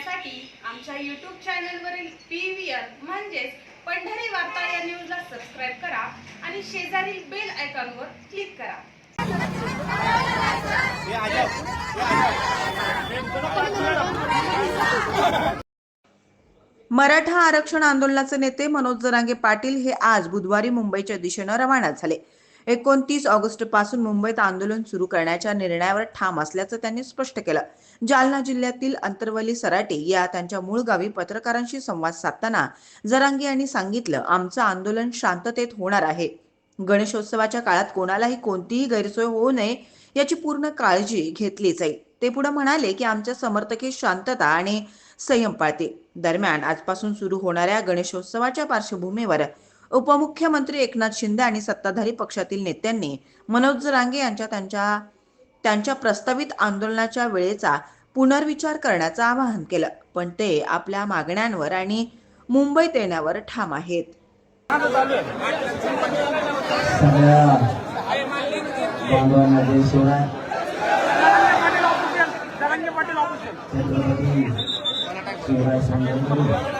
पाहण्यासाठी आमच्या यूट्यूब चॅनलवरील पी व्ही आर म्हणजेच पंढरी वार्ता या न्यूजला सबस्क्राईब करा आणि शेजारील बेल आयकॉनवर क्लिक करा. मराठा आरक्षण आंदोलनाचे नेते मनोज जरांगे पाटील हे आज बुधवारी मुंबईच्या दिशेनं रवाना झाले. एकोणतीस ऑगस्टपासून मुंबईत आंदोलन सुरू करण्याच्या निर्णयावर ठाम असल्याचं त्यांनी स्पष्ट केलं. जालना जिल्ह्यातील अंतरवली सराटे या त्यांच्या मूळ गावी पत्रकारांशी संवाद साधताना जरांगी यांनी सांगितलं आमचं आंदोलन शांततेत होणार आहे. गणेशोत्सवाच्या काळात कोणालाही कोणतीही गैरसोय होऊ नये याची पूर्ण काळजी घेतली जाईल ते पुढे म्हणाले की आमच्या समर्थके शांतता आणि संयम पाळतील. दरम्यान आजपासून सुरू होणाऱ्या गणेशोत्सवाच्या पार्श्वभूमीवर उपमुख्यमंत्री एकनाथ शिंदे आणि सत्ताधारी पक्षातील नेत्यांनी मनोज रांगे यांच्या त्यांच्या त्यांच्या प्रस्तावित आंदोलनाच्या वेळेचा पुनर्विचार करण्याचं आवाहन केलं. पण ते आपल्या मागण्यांवर आणि मुंबईत येण्यावर ठाम आहेत. शिवराय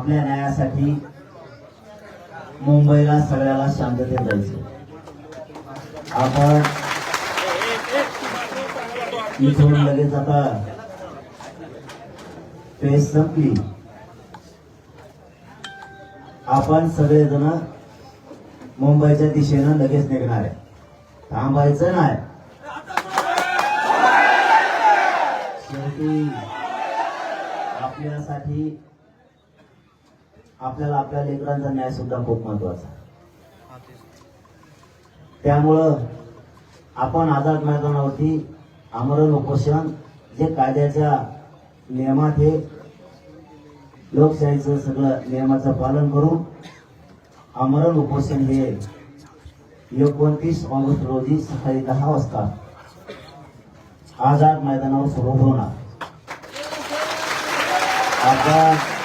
आपल्या न्यायासाठी मुंबईला सगळ्याला शांततेत जायचं. आपण इथून लगेच आता फेस संपली. आपण सगळेजण मुंबईच्या दिशेनं लगेच निघणार आहे. थांबायचं नाही. शेवटी आपल्यासाठी आपल्याला आपल्या लेकरांचा न्याय सुद्धा खूप महत्त्वाचा आहे. त्यामुळं आपण आझाद मैदानावरती आमरण उपोषण जे कायद्याच्या नियमात हे लोकशाहीचं सगळं नियमाचं पालन करून आमरण उपोषण हे एकोणतीस ऑगस्ट रोजी सकाळी दहा वाजता आझाद मैदानावर सुरू होणार आपण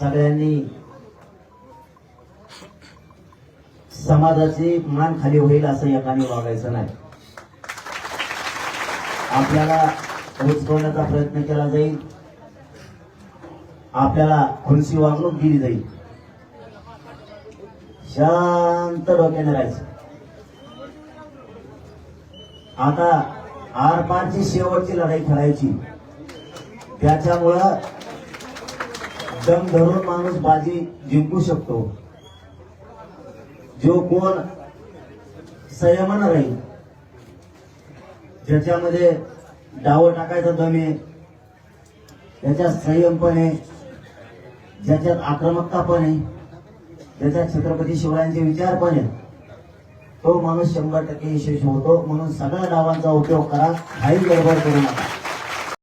सगळ्यांनी समाजाची मान खाली होईल असं एकाने वागायचं नाही. आपल्याला उचकवण्याचा प्रयत्न केला जाईल. आपल्याला खुलशी वागणूक दिली जाईल. शांत डोक्याने राहायचं. आता आरपारची शेवटची लढाई खेळायची. त्याच्यामुळं दम धरून माणूस बाजी जिंकू शकतो. जो कोण संयमन राहील ज्याच्यामध्ये डाव टाकायचा दम त्याच्यात संयम पण आहे ज्याच्यात आक्रमकता पण आहे ज्याच्यात छत्रपती शिवरायांचे विचार पण आहे तो माणूस शंभर टक्के यशस्वी होतो. म्हणून सगळ्या डावांचा उपयोग करा. काही गडबड करू नका.